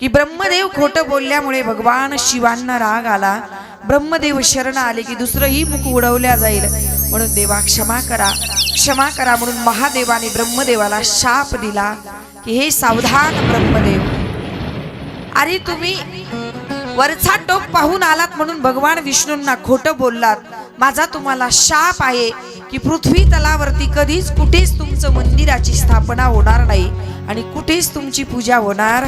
की ब्रह्मदेव खोटं बोलल्यामुळे भगवान शिवांना राग आला. ब्रह्मदेव शरण आले की दुसरंही मुख उडवल्या जाईल. म्हणून देवा क्षमा करा. क्षमा करा म्हणून महादेवाने ब्रह्मदेवाला शाप दिला की हे सावधान ब्रह्मदेव. अरे तुम्ही वरचा टोप पाहून आलात म्हणून भगवान विष्णूंना खोटं बोललात. माझा तुम्हाला शाप आहे की पृथ्वी तलावरती कधीच कुठेच तुमचं मंदिराची स्थापना होणार नाही. आणि कुठेच तुमची पूजा होणार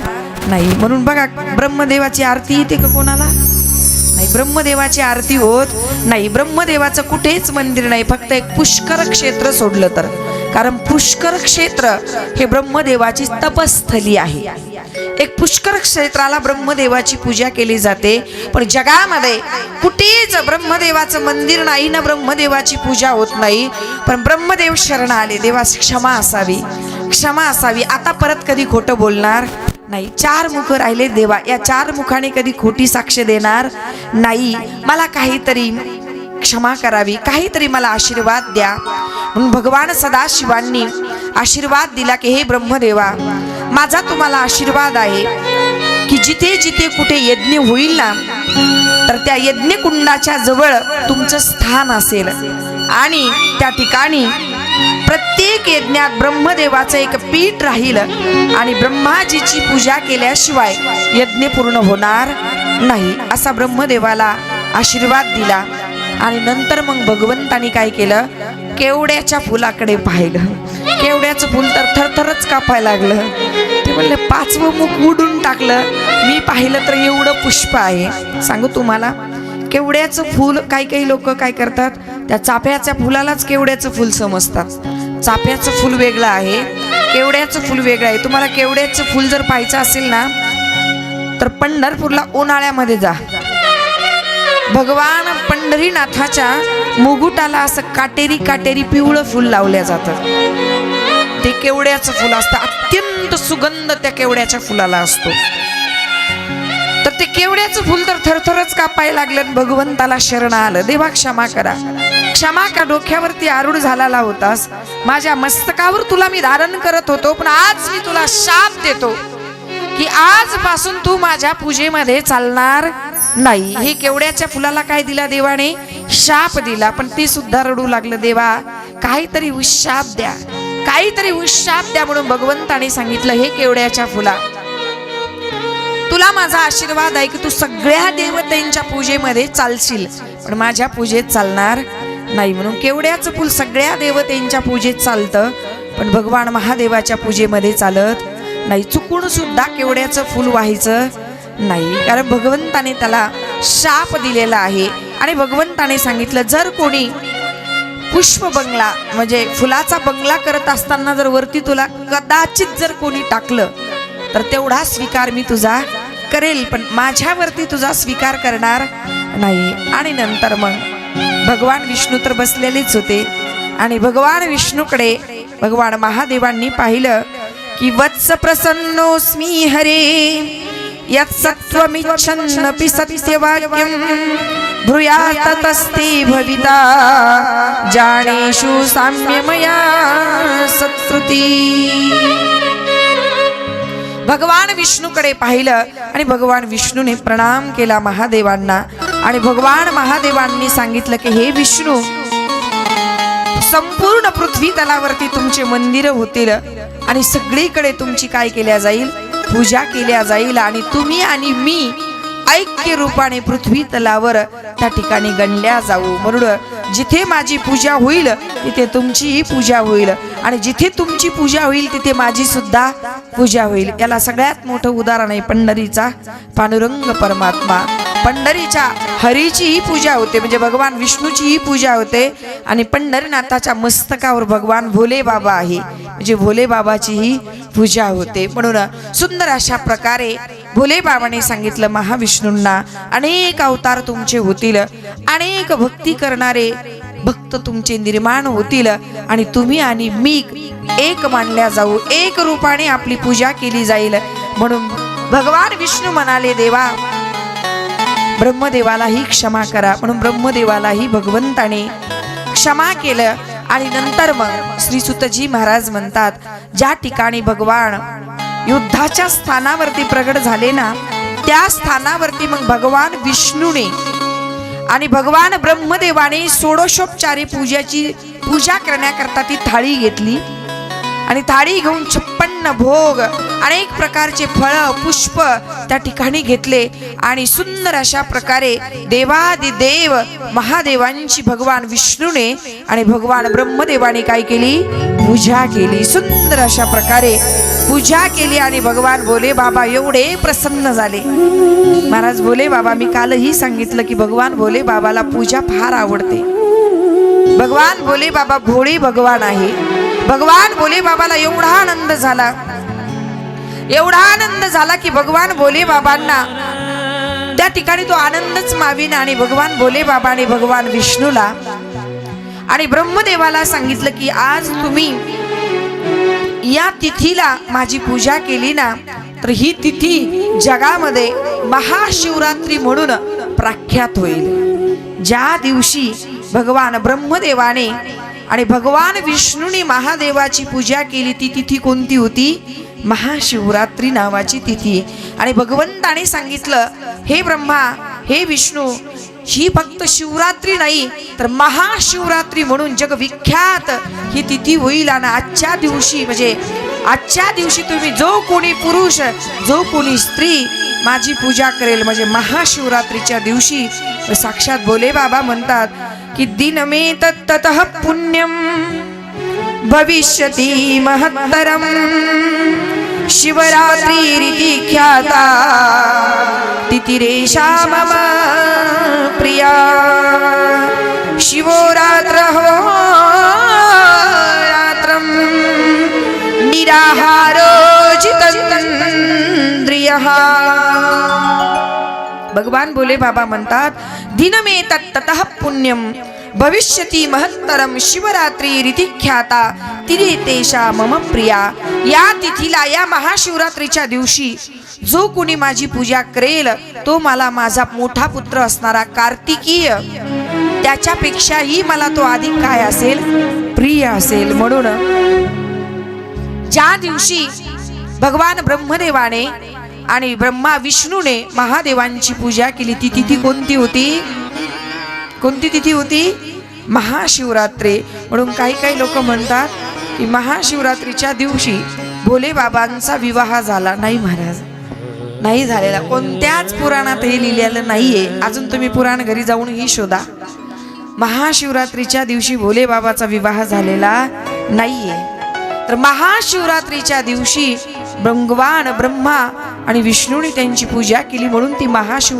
नाही. म्हणून बघा ब्रह्मदेवाची आरती येते का कोणाला? नाही ब्रह्मदेवाची आरती होत नाही. ब्रह्मदेवाचं कुठेच मंदिर नाही. फक्त एक पुष्कर क्षेत्र सोडलं तर. कारण पुष्कर क्षेत्र हे ब्रह्मदेवाची तपस्थली आहे. एक पुष्कर क्षेत्राला ब्रह्मदेवाची पूजा केली जाते. पण जगामध्ये कुठेच ब्रह्मदेवाचं मंदिर नाही ना ब्रह्मदेवाची पूजा होत नाही. पण ब्रह्मदेव शरण आले. देवा क्षमा असावी. क्षमा असावी. आता परत कधी खोटं बोलणार? नाही. चार मुख राहिले देवा. या चार मुखाने कधी खोटी साक्ष देणार? नाही. मला काहीतरी क्षमा करावी. काहीतरी मला आशीर्वाद द्या. म्हणून भगवान सदाशिवांनी आशीर्वाद दिला की हे ब्रह्मदेवा माझा तुम्हाला आशीर्वाद आहे की जिथे जिथे कुठे यज्ञ होईल ना तर त्या यज्ञकुंडाच्या जवळ तुमचं स्थान असेल. आणि त्या ठिकाणी प्रत्येक यज्ञात ब्रह्मदेवाचं एक पीठ राहिलं आणि ब्रह्माजीची पूजा केल्याशिवाय यज्ञ पूर्ण होणार नाही असा ब्रह्मदेवाला आशीर्वाद दिला. आणि नंतर मग भगवंतानी काय केलं? केवड्याच्या फुलाकडे पाहिलं. केवड्याचं फुल तर थरथरच कापायला लागलं. ते म्हणले पाचवं मुख उडून टाकलं. मी पाहिलं तर एवढं पुष्प आहे. सांगू तुम्हाला? केवड्याचं फूल काही काही लोक काय करतात? त्या चाफ्याच्या फुलालाच केवड्याचं फुल समजतात. चाफ्याचं फुल वेगळं आहे केवड्याचं फुल वेगळं आहे. तुम्हाला केवड्याचं फुल जर पाहायचं असेल ना तर पंढरपूरला उन्हाळ्यामध्ये जा. भगवान पंढरीनाथाच्या मुगुटाला असं काटेरी काटेरी पिवळं फुल लावल्या जातं ते केवड्याचं फुल असतं. अत्यंत सुगंध त्या केवड्याच्या फुलाला असतो. तर ते केवड्याचं फुल तर थरथरच कापायला लागलं भगवंताला शरण आलं. देवा क्षमा करा. क्षमा का डोक्यावरती आरूढ झालेला होतास. माझ्या मस्तकावर तुला मी धारण करत होतो पण आज मी तुला शाप देतो की आजपासून तू माझ्या पूजेमध्ये चालणार नाही. हे केवड्याच्या फुलाला काय दिला देवाने? शाप दिला पण ती सुद्धा रडू लागलं देवा काहीतरी उशाप द्या. काहीतरी उशाप द्या म्हणून भगवंताने सांगितलं हे केवड्याच्या फुला तुला माझा आशीर्वाद आहे की तू सगळ्या देवतेंच्या पूजेमध्ये चालशील. पण माझ्या पूजेत चालणार नाही म्हणून केवड्याचं फुल सगळ्या देवतेंच्या पूजेत चालतं पण भगवान महादेवाच्या पूजेमध्ये चालत नाही. चुकून सुद्धा केवड्याचं फुल व्हायचं नाही. कारण भगवंताने त्याला शाप दिलेला आहे. आणि भगवंताने सांगितलं जर कोणी पुष्प बंगला म्हणजे फुलाचा बंगला करत असताना जर वरती तुला कदाचित जर कोणी टाकलं तर तेवढा स्वीकार मी तुझा करेल पण माझ्यावरती तुझा स्वीकार करणार नाही. आणि नंतर मग भगवान विष्णू तर बसलेलेच होते. आणि भगवान विष्णूकडे भगवान महादेवांनी पाहिलं की वत्स प्रसन्नोस्मी हरे यत् सत्त्वमिच्छन्नपि सत्यवाक्यं भ्रूयात् ततस्ते भविता जानेषु साम्यमया सत्कृती। भगवान विष्णूकडे पाहिलं आणि भगवान विष्णूने प्रणाम केला महादेवांना. आणि भगवान महादेवांनी सांगितलं की हे विष्णू संपूर्ण पृथ्वी तलावरती तुमचे मंदिर होतील आणि सगळीकडे तुमची काय केल्या जाईल? पूजा केल्या जाईल आणि तुम्ही आणि मी ऐक्य रूपाने पृथ्वी तलावर त्या ठिकाणी गणल्या जाऊ. म्हणून जिथे माझी पूजा होईल तिथे तुमचीही पूजा होईल. आणि जिथे तुमची पूजा होईल तिथे माझी सुद्धा पूजा होईल. याला सगळ्यात मोठं उदाहरण आहे पंढरीचा पांडुरंग परमात्मा. पंढरीच्या हरीचीही पूजा होते म्हणजे भगवान विष्णूचीही पूजा होते. आणि पंढरीनाथाच्या मस्तकावर भगवान भोले बाबा आहे म्हणजे भोले बाबाचीही पूजा होते. म्हणून सुंदर अशा प्रकारे भोले बाबाने सांगितलं महाविष्णूंना अनेक अवतार तुमचे होतील अनेक भक्ती करणारे भक्त तुमचे निर्माण होतील. आणि तुम्ही आणि मी एक मानल्या जाऊ एक रूपाने आपली पूजा केली जाईल. म्हणून भगवान विष्णू म्हणाले देवा ब्रह्मदेवालाही क्षमा करा. म्हणून ब्रह्मदेवालाही भगवंताने क्षमा केलं आणि नंतर मग श्री सुतजी महाराज म्हणतात ज्या ठिकाणी भगवान युद्धाच्या स्थानावरती प्रगट झाले ना त्या स्थानावरती मग भगवान विष्णूने आणि भगवान ब्रह्मदेवाने षोडशोपचारी पूजाची पूजा करण्याकरता ती थाळी घेतली. आणि थाळी घेऊन छप्पन्न भोग अनेक प्रकारचे फळ पुष्प त्या ठिकाणी घेतले. आणि सुंदर अशा प्रकारे देवादिदेव महादेवांची भगवान विष्णूने आणि भगवान ब्रह्मदेवाने काय केली? पूजा केली. सुंदर अशा प्रकारे पूजा केली आणि भगवान बोले बाबा एवढे प्रसन्न झाले. महाराज बोले बाबा मी कालही सांगितलं की भगवान बोले बाबाला पूजा फार आवडते. भगवान बोले बाबा भोळे भगवान आहे. भगवान भोले बाबाला एवढा आनंद झाला. एवढा आनंद झाला की भगवान भोले बाबांना त्या ठिकाणी तो आनंदच माविना आणि भगवान भोले बाबा आणि भगवान विष्णूला. आणि ब्रह्मदेवाला सांगितलं की आज तुम्ही या तिथीला माझी पूजा केली ना तर ही तिथी जगामध्ये महाशिवरात्री म्हणून प्रख्यात होईल. ज्या दिवशी भगवान ब्रह्मदेवाने आणि भगवान विष्णूने महादेवाची पूजा केली. ती तिथी कोणती होती? महाशिवरात्री नावाची तिथी. आणि भगवंताने सांगितलं हे ब्रह्मा हे विष्णू ही फक्त शिवरात्री नाही तर महाशिवरात्री म्हणून जगविख्यात ही तिथी होईल आणि आजच्या दिवशी म्हणजे आजच्या दिवशी तुम्ही जो कोणी पुरुष जो कोणी स्त्री माझी पूजा करेल. म्हणजे महाशिवरात्रीच्या दिवशी साक्षात बोले बाबा म्हणतात की दिन मे तत्त पुण्यम भविष्यती महत्तरम शिवरात्री ख्याता तितिरेषा मम प्रिया। शिवो हो रात्रं निराहारो जितेंद्रियः भगवान बोले बाबा म्हणतात दिनमे तत्ततः पुण्यम भविष्यती महत्तरम शिवरात्री रीतिख्याता तिरी तेषा मम प्रिया. या तिथीला या महाशिवरात्रीच्या दिवशी जो कोणी माझी पूजा करेल तो मला माझा मोठा पुत्र असणारा कार्तिकीय त्याच्यापेक्षाही मला तो अधिक काय असेल? प्रिय असेल. म्हणून ज्या दिवशी भगवान ब्रह्मदेवाने आणि ब्रह्मा विष्णूने महादेवांची पूजा केली. ती तिथी कोणती होती? कोणती तिथी होती? महाशिवरात्री. म्हणून काही काही लोक म्हणतात की महाशिवरात्रीच्या दिवशी भोले बाबांचा विवाह झाला. नाही महाराज. नाही झालेला. कोणत्याच पुराणात हे लिहिलेलं नाहीये. अजून तुम्ही पुराण घरी जाऊन ही शोधा. महाशिवरात्रीच्या दिवशी भोले बाबाचा विवाह झालेला नाहीये. तर महाशिवरात्रीच्या दिवशी भगवान ब्रह्मा आणि विष्णूने त्यांची पूजा केली म्हणून ती महाशिव